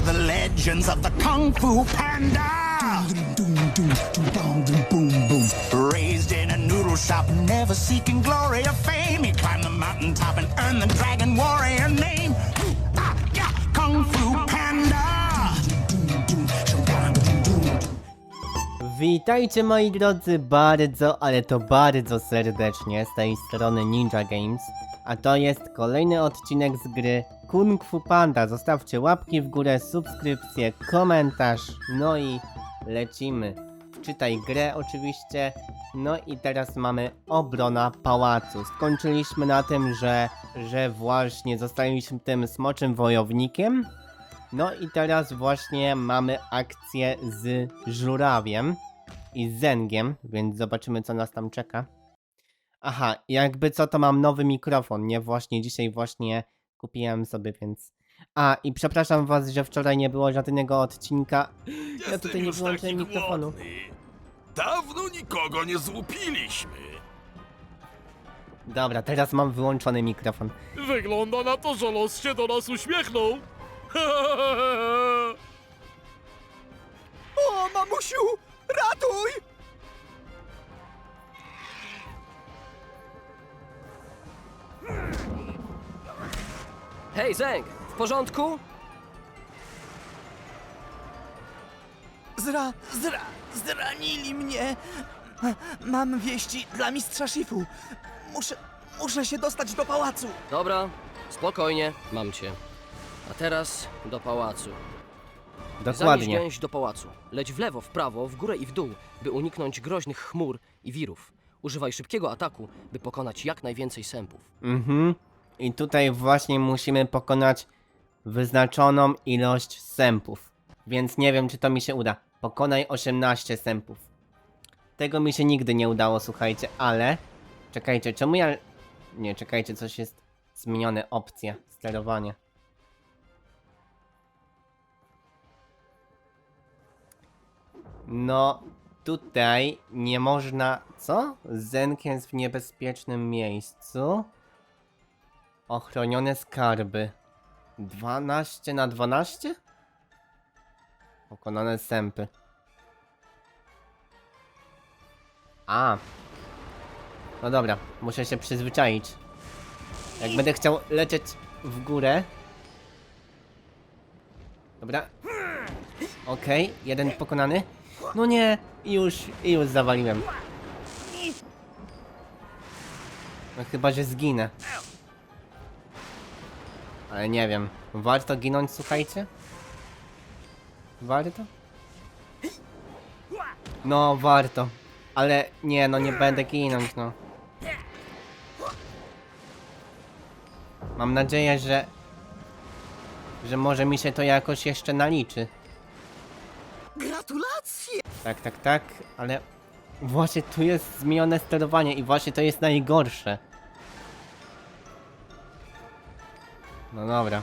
are the legends of the Kung Fu Panda. Raised in a noodle shop, never seeking glory or fame. He climbed the mountaintop and earned the Dragon Warrior name. Ah, yeah, Kung Fu Panda. Witajcie moi drodzy bardzo, ale to bardzo serdecznie z tej strony Ninja Games. A to jest kolejny odcinek z gry Kung Fu Panda. Zostawcie łapki w górę, subskrypcję, komentarz. No i lecimy. Wczytaj grę oczywiście. No i teraz mamy obrona pałacu. Skończyliśmy na tym, że, że właśnie zostaliśmy tym smoczym wojownikiem. No i teraz właśnie mamy akcję z żurawiem i z zęgiem, więc zobaczymy co nas tam czeka. Aha, jakby co to mam nowy mikrofon, nie? Właśnie dzisiaj właśnie kupiłem sobie, więc... A, i przepraszam was, że wczoraj nie było żadnego odcinka. Ja Jestem tutaj nie już wyłączyłem taki mikrofonu. głodny. Dawno nikogo nie złupiliśmy. Dobra, teraz mam wyłączony mikrofon. Wygląda na to, że los się do nas uśmiechnął. O, mamusiu! Ratuj! Hej, Zeng! W porządku? Zra, zra, zranili mnie! Mam wieści dla mistrza Shifu. Muszę, muszę się dostać do pałacu. Dobra, spokojnie, mam cię. A teraz do pałacu. Zamierz Dokładnie. gęś do pałacu. Leć w lewo, w prawo, w górę i w dół, by uniknąć groźnych chmur i wirów. Używaj szybkiego ataku, by pokonać jak najwięcej sępów. Mhm. I tutaj właśnie musimy pokonać wyznaczoną ilość sępów. Więc nie wiem, czy to mi się uda. Pokonaj 18 sępów. Tego mi się nigdy nie udało, słuchajcie, ale... Czekajcie, czemu ja... Nie, czekajcie, coś jest zmienione. Opcja, sterowanie. No, tutaj nie można... Co? Zenk jest w niebezpiecznym miejscu. Ochronione skarby. 12 na 12? Pokonane sępy. A. No dobra, muszę się przyzwyczaić. Jak będę chciał lecieć w górę. Dobra. Okej, jeden pokonany. No nie, już, już zawaliłem. No chyba, że zginę. Ale nie wiem. Warto ginąć, słuchajcie? Warto? No, warto. Ale nie, no nie będę ginąć, no. Mam nadzieję, że... Że może mi się to jakoś jeszcze naliczy. Gratulacje! Tak, tak, tak, ale... Właśnie tu jest zmienione sterowanie i właśnie to jest najgorsze. No dobra.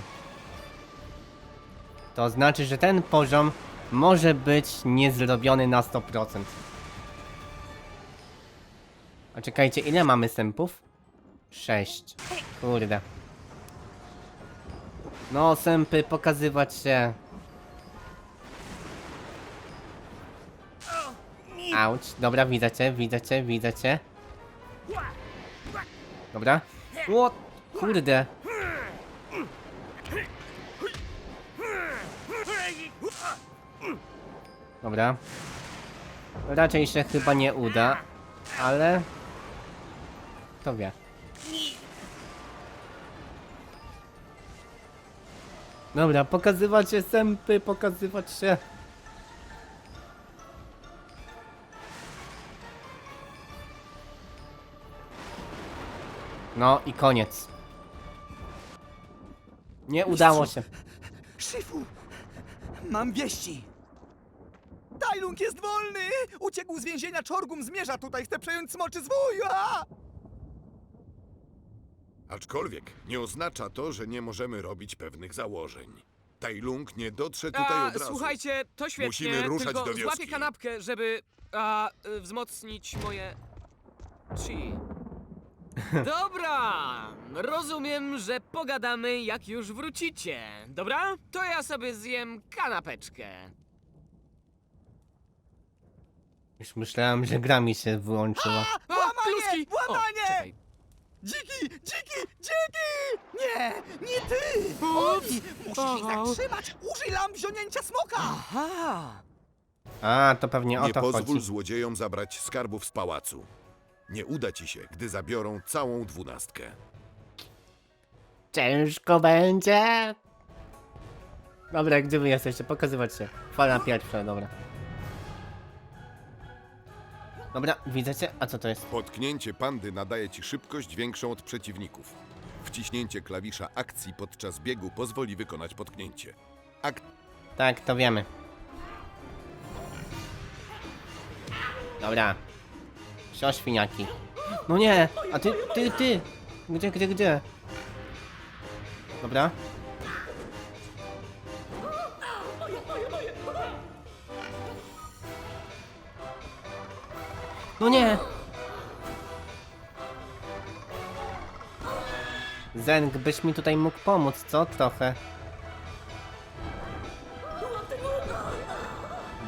To znaczy, że ten poziom może być niezrobiony na 100%. A czekajcie, ile mamy sępów? 6. Kurde. No, sępy, pokazywać się. Auć, dobra, widzę cię, widzę cię, widzę cię. Dobra. O, kurde. Dobra. Raczej się chyba nie uda, ale... Kto wie. Dobra, pokazywać się sępy, pokazywać się. No i koniec. Nie udało się. Shifu! Mam wieści! Tajlung jest wolny! Uciekł z więzienia Czorgum, zmierza tutaj, chce przejąć smoczy zwój! A! Aczkolwiek nie oznacza to, że nie możemy robić pewnych założeń. Tai Lung nie dotrze tutaj A, od razu. słuchajcie, to świetnie, Musimy ruszać tylko do wioski. złapię kanapkę, żeby a, y, wzmocnić moje chi. Dobra, rozumiem, że pogadamy jak już wrócicie. Dobra? To ja sobie zjem kanapeczkę. Już myślałem, że gra mi się wyłączyła. A, Włamanie! kluski! O, Włamanie! czekaj. Dziki! Dziki! Dziki! Nie! Nie ty! Ups. Oni! Musisz ich zatrzymać! Użyj lamp wziąnięcia smoka! Aha! A, to pewnie o Nie to pozwól chodzi. złodziejom zabrać skarbów z pałacu. Nie uda ci się, gdy zabiorą całą dwunastkę. Ciężko będzie. Dobra, gdzie wy jesteście? Pokazywać się. Fala pierwsza, dobra. Dobra, widzę cię. A co to jest? Potknięcie pandy nadaje ci szybkość większą od przeciwników. Wciśnięcie klawisza akcji podczas biegu pozwoli wykonać potknięcie. Ak Tak, to wiemy. Dobra. Sio świniaki. No nie! A ty, ty, ty! Gdzie, gdzie, gdzie? Dobra. No nie! Zeng, byś mi tutaj mógł pomóc, co? Trochę.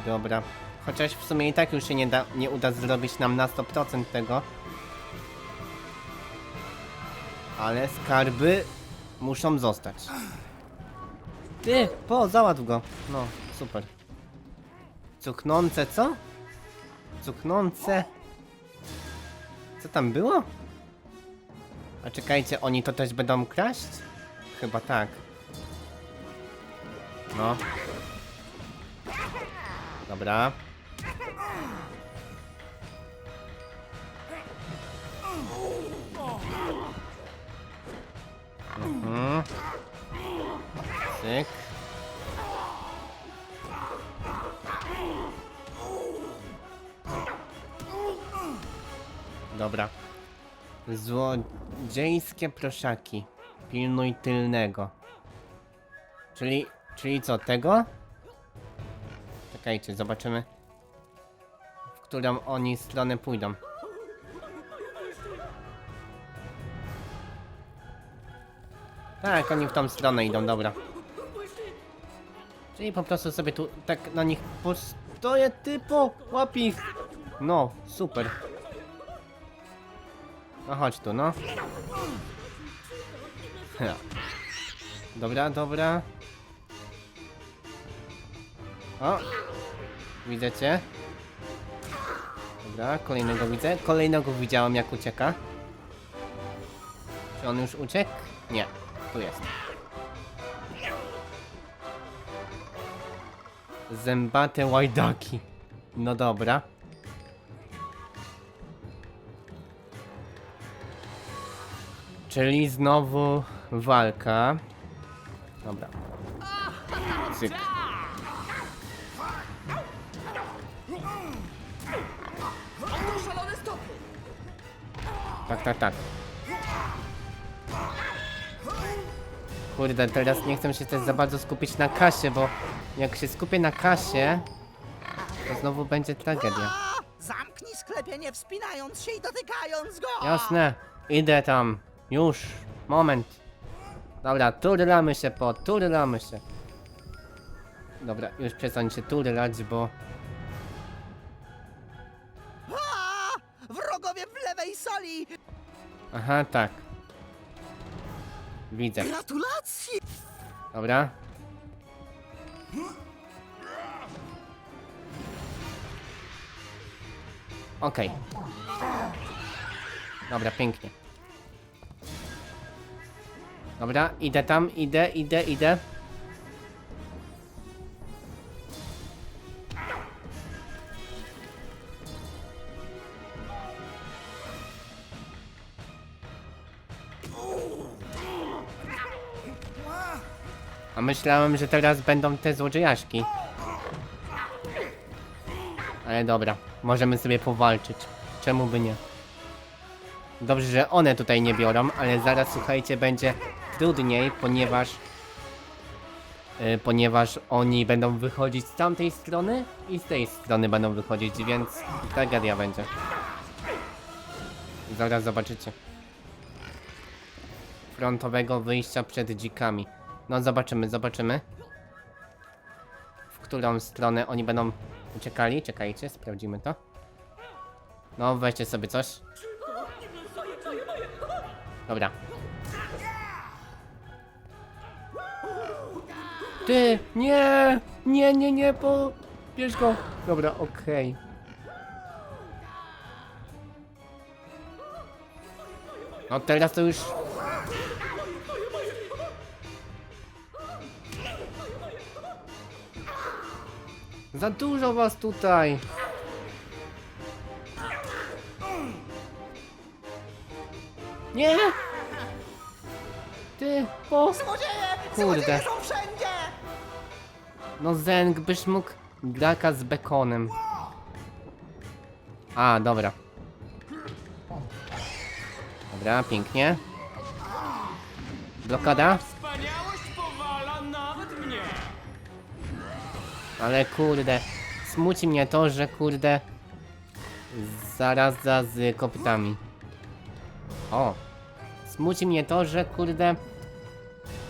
Dobra. Chociaż w sumie i tak już się nie, da, nie uda zrobić nam na 100% tego. Ale skarby muszą zostać. Ty, po, załatw go. No, super. Cuchnące, co? Cuchnące. Co tam było? A czekajcie, oni to też będą kraść? Chyba tak. No. Dobra. Mhm. Cyk. Dobra. Złodziejskie proszaki. Pilnuj tylnego. Czyli, czyli co, tego? Czekajcie, zobaczymy. W którą oni stronę pójdą. Tak, oni w tą stronę idą, dobra. Czyli po prostu sobie tu tak na nich postoję typo, łap ich. No, super. No chodź tu, no. Ja. Dobra, dobra. O! Widzę cię. Dobra, kolejnego widzę. Kolejnego widziałem jak ucieka. Czy on już uciekł? Nie, tu jest. Zębate łajdaki. No dobra. Czyli znowu walka. Dobra. Cyk. Tak, tak, tak. Kurde, teraz nie chcę się też za bardzo skupić na kasie, bo jak się skupię na kasie, to znowu będzie tragedia. Zamknij sklepie, nie wspinając się i dotykając go! Jasne, idę tam. Już, moment. Dobra, turlamy się po, turlamy się. Dobra, już przestań się turlać, bo... A! Wrogowie w lewej sali! Aha, tak. Widzę. Gratulacje! Dobra. Okej. Dobra, pięknie. Dobra, idę tam, idę, idę, idę. Myślałem, że teraz będą te złodziejaszki. Ale dobra, możemy sobie powalczyć. Czemu by nie? Dobrze, że one tutaj nie biorą, ale zaraz słuchajcie, będzie trudniej, ponieważ y, ponieważ oni będą wychodzić z tamtej strony i z tej strony będą wychodzić, więc tragedia będzie. Zaraz zobaczycie. frontowego wyjścia przed dzikami. No zobaczymy, zobaczymy. W którą stronę oni będą uciekali. Czekajcie, sprawdzimy to. No, weźcie sobie coś. Dobra. Ty, nie, nie, nie, nie, po... Bierz go. Dobra, okej. No teraz to już... Za dużo was tutaj. Nie! Ty, po... Kurde. są wszędzie! No Zeng byś mógł draka z bekonem. A, dobra. Dobra, pięknie. Blokada? Ale kurde, smuci mnie to, że kurde zarazza z kopytami. O, smuci mnie to, że kurde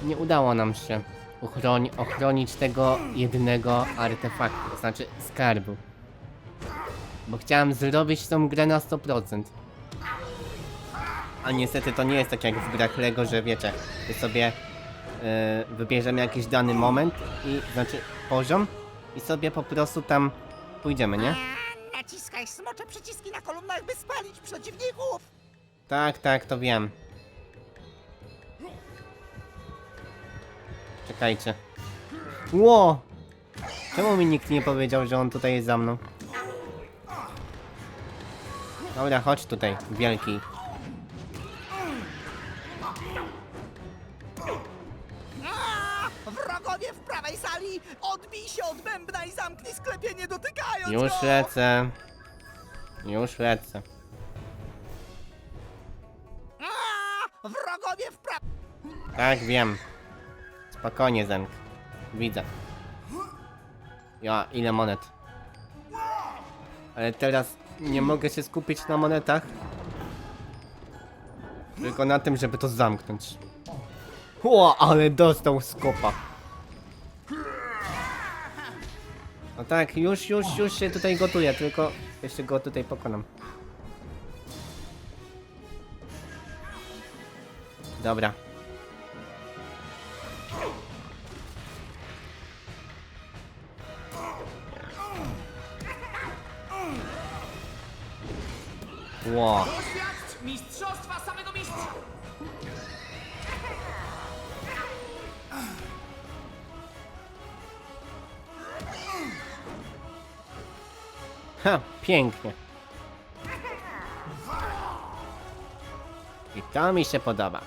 nie udało nam się uchroń, ochronić tego jednego artefaktu, znaczy skarbu. Bo chciałem zrobić tą grę na 100%. A niestety to nie jest tak jak w grach Lego, że wiecie, że sobie e, wybierzemy jakiś dany moment i znaczy poziom i sobie po prostu tam pójdziemy, nie? Naciskaj smocze przyciski na kolumnach, by spalić przeciwników! Tak, tak, to wiem. Czekajcie. Ło! Czemu mi nikt nie powiedział, że on tutaj jest za mną? Dobra, chodź tutaj, wielki. Odbij się od bębna i zamknij sklepienie dotykając Już go! lecę. Już lecę. A! Wrogowie w prawej... Tak, wiem. Spokojnie, Zenk. Widzę. Ja, ile monet. Ale teraz nie mogę się skupić na monetach. Tylko na tym, żeby to zamknąć. Ło, ale dostał skopa. Tak, już, już, już się tutaj gotuję, tylko jeszcze go tutaj pokonam. Dobra. Ło. Ha, pięknie. I to mi się podoba.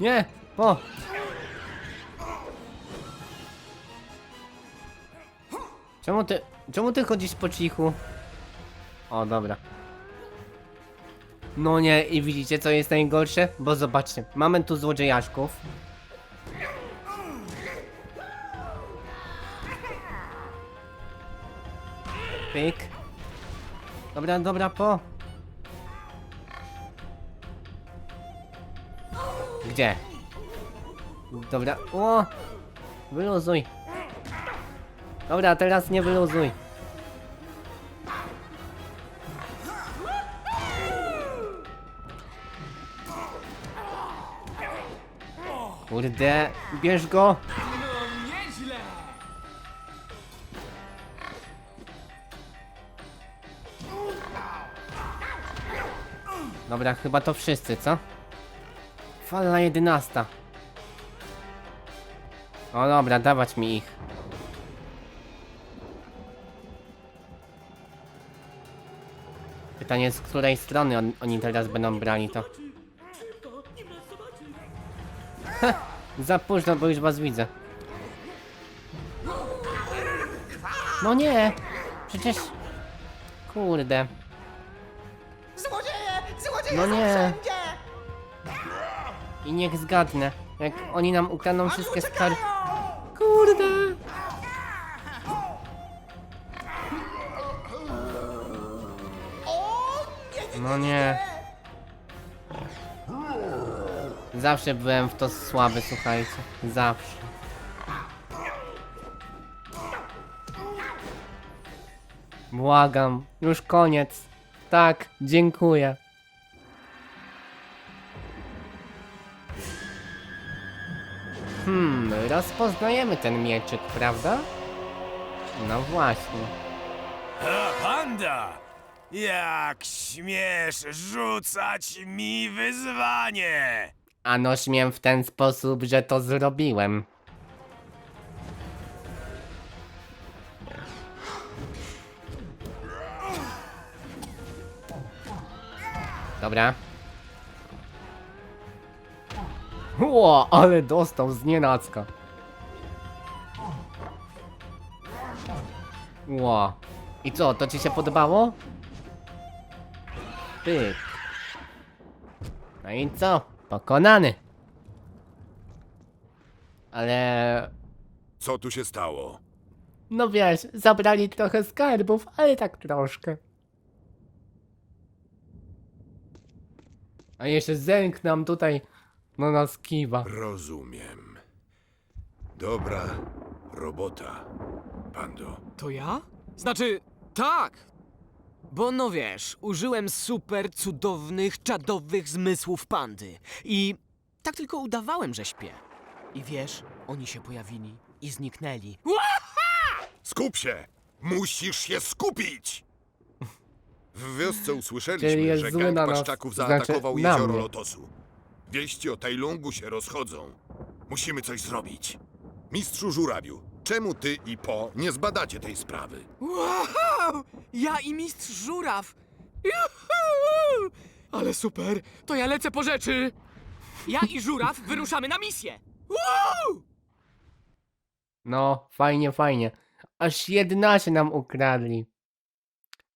Nie, po. Czemu ty, czemu ty chodzisz po cichu? O, dobra. No nie, i widzicie co jest najgorsze? Bo zobaczcie, mamy tu złodziejaszków. Pyk. Dobra, dobra, po. Gdzie? Dobra, o! Wyluzuj. Dobra, teraz nie wyluzuj. Kurde, bierz go. Dobra, chyba to wszyscy, co? Fala jedenasta. O dobra, dawać mi ich. Pytanie, z której strony on, oni teraz będą brali to. Ha, za późno, bo już was widzę. No nie! Przecież... Kurde. No nie. I niech zgadnę, jak oni nam ukradną wszystkie skar... Kurde! No nie. Zawsze byłem w to słaby, słuchajcie. Zawsze. Błagam, już koniec. Tak, dziękuję. Hmm, rozpoznajemy ten mieczyk, prawda? No właśnie. A, panda! Jak śmiesz rzucać mi wyzwanie! Ano śmiem w ten sposób, że to zrobiłem. Dobra. Ło, ale dostał z nienacka. Ło. I co, to ci się podobało? Pyk. No i co? Pokonany. Ale... Co tu się stało? No wiesz, zabrali trochę skarbów, ale tak troszkę. A jeszcze zęk nam tutaj no nas kiwa. Rozumiem. Dobra robota, Pando. To ja? Znaczy, tak. Bo no wiesz, użyłem super cudownych, czadowych zmysłów pandy. I tak tylko udawałem, że śpię. I wiesz, oni się pojawili i zniknęli. Skup się! Musisz się skupić! W wiosce Czyli usłyszeliśmy, jest że zły gang na nas, paszczaków znaczy zaatakował na jezioro mnie. Lotosu. Wieści o Tajlungu się rozchodzą. Musimy coś zrobić. Mistrzu Żurawiu, czemu ty i Po nie zbadacie tej sprawy? Wow! Ja i mistrz żuraw! Juhu! Ale super! To ja lecę po rzeczy! Ja i żuraw wyruszamy na misję! Wow! No, fajnie, fajnie. Aż 11 nam ukradli.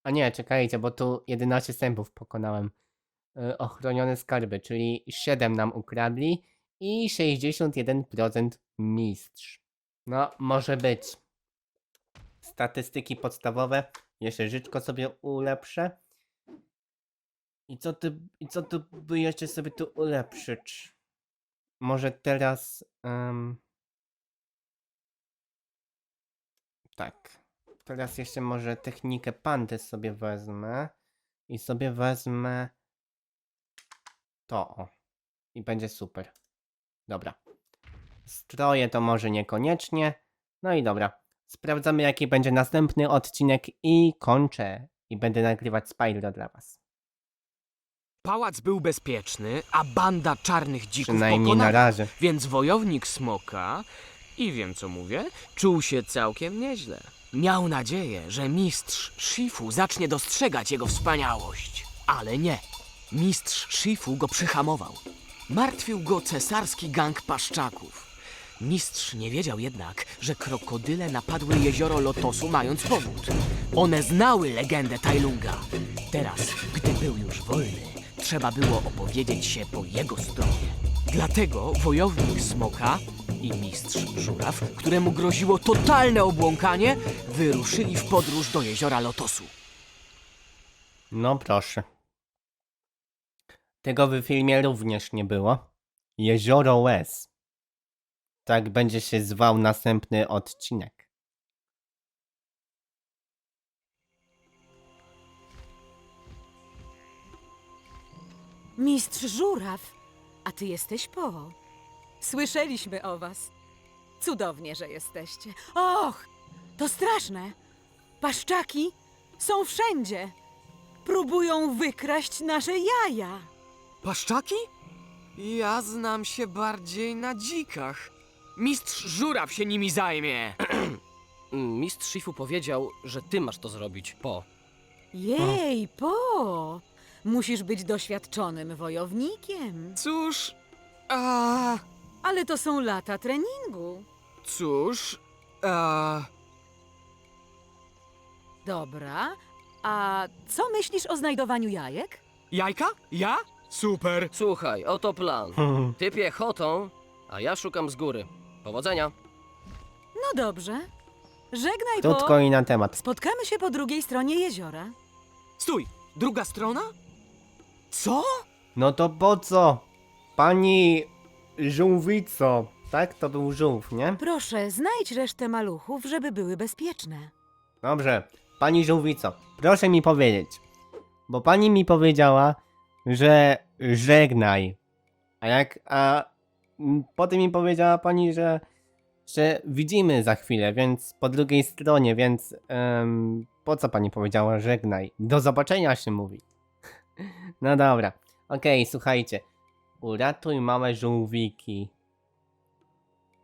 A nie, czekajcie, bo tu 11 sępów pokonałem. Y, ochronione skarby, czyli 7 nam ukradli i 61% mistrz. No, może być. Statystyki podstawowe. Jeszcze życzko sobie ulepszę. I co tu, i co tu by jeszcze sobie tu ulepszyć? Może teraz... em, Tak. Teraz jeszcze może technikę pandy sobie wezmę. I sobie wezmę to. O. I będzie super. Dobra. Stroje to może niekoniecznie. No i dobra. Sprawdzamy jaki będzie następny odcinek i kończę. I będę nagrywać Spyro dla was. Pałac był bezpieczny, a banda czarnych dzików Przynajmniej na pokonana. razie. Więc wojownik smoka, i wiem co mówię, czuł się całkiem nieźle. Miał nadzieję, że mistrz Shifu zacznie dostrzegać jego wspaniałość. Ale nie. Mistrz Shifu go przyhamował. Martwił go cesarski gang paszczaków. Mistrz nie wiedział jednak, że krokodyle napadły jezioro Lotosu mając powód. One znały legendę Tajlunga. Teraz, gdy był już wolny, trzeba było opowiedzieć się po jego stronie. Dlatego wojownik Smoka i mistrz Żuraw, któremu groziło totalne obłąkanie, wyruszyli w podróż do jeziora Lotosu. No proszę. Tego w filmie również nie było. Jezioro Łez. Tak będzie się zwał następny odcinek. Mistrz Żuraw, a ty jesteś Po. Słyszeliśmy o was. Cudownie, że jesteście. Och, to straszne. Paszczaki są wszędzie. Próbują wykraść nasze jaja. Paszczaki? Ja znam się bardziej na dzikach. Mistrz Żuraw się nimi zajmie. Mistrz Shifu powiedział, że ty masz to zrobić, po. Jej, Po! Musisz być doświadczonym wojownikiem. Cóż, a Ale to są lata treningu. cóż, a Dobra, a co myślisz o znajdowaniu jajek? jajka? Ja? Super. Słuchaj, oto plan. Ty piechotą, a ja szukam z góry. Powodzenia. No dobrze. Żegnaj, Krótko Po. i na temat. Spotkamy się po drugiej stronie jeziora. Stój, druga strona? Co? No to po co? Pani żółwico, tak? To był żółw, nie? Proszę, znajdź resztę maluchów, żeby były bezpieczne. Dobrze, pani żółwico, proszę mi powiedzieć, bo pani mi powiedziała, że żegnaj. A jak, a potem mi powiedziała pani, że, że widzimy za chwilę, więc po drugiej stronie, więc po co pani powiedziała żegnaj? Do zobaczenia się mówi. No dobra, okej, słuchajcie. Uratuj małe żółwiki.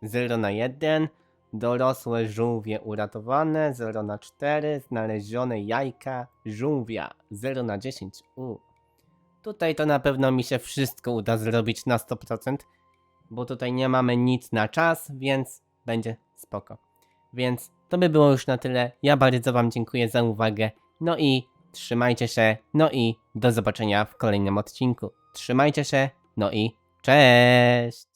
0 na 1. Dorosłe żółwie uratowane. 0 na 4. Znalezione jajka żółwia. 0 na 10. U. Tutaj to na pewno mi się wszystko uda zrobić na 100%. Bo tutaj nie mamy nic na czas, więc będzie spoko. Więc to by było już na tyle. Ja bardzo Wam dziękuję za uwagę. No i trzymajcie się. No i do zobaczenia w kolejnym odcinku. Trzymajcie się. No i cześć!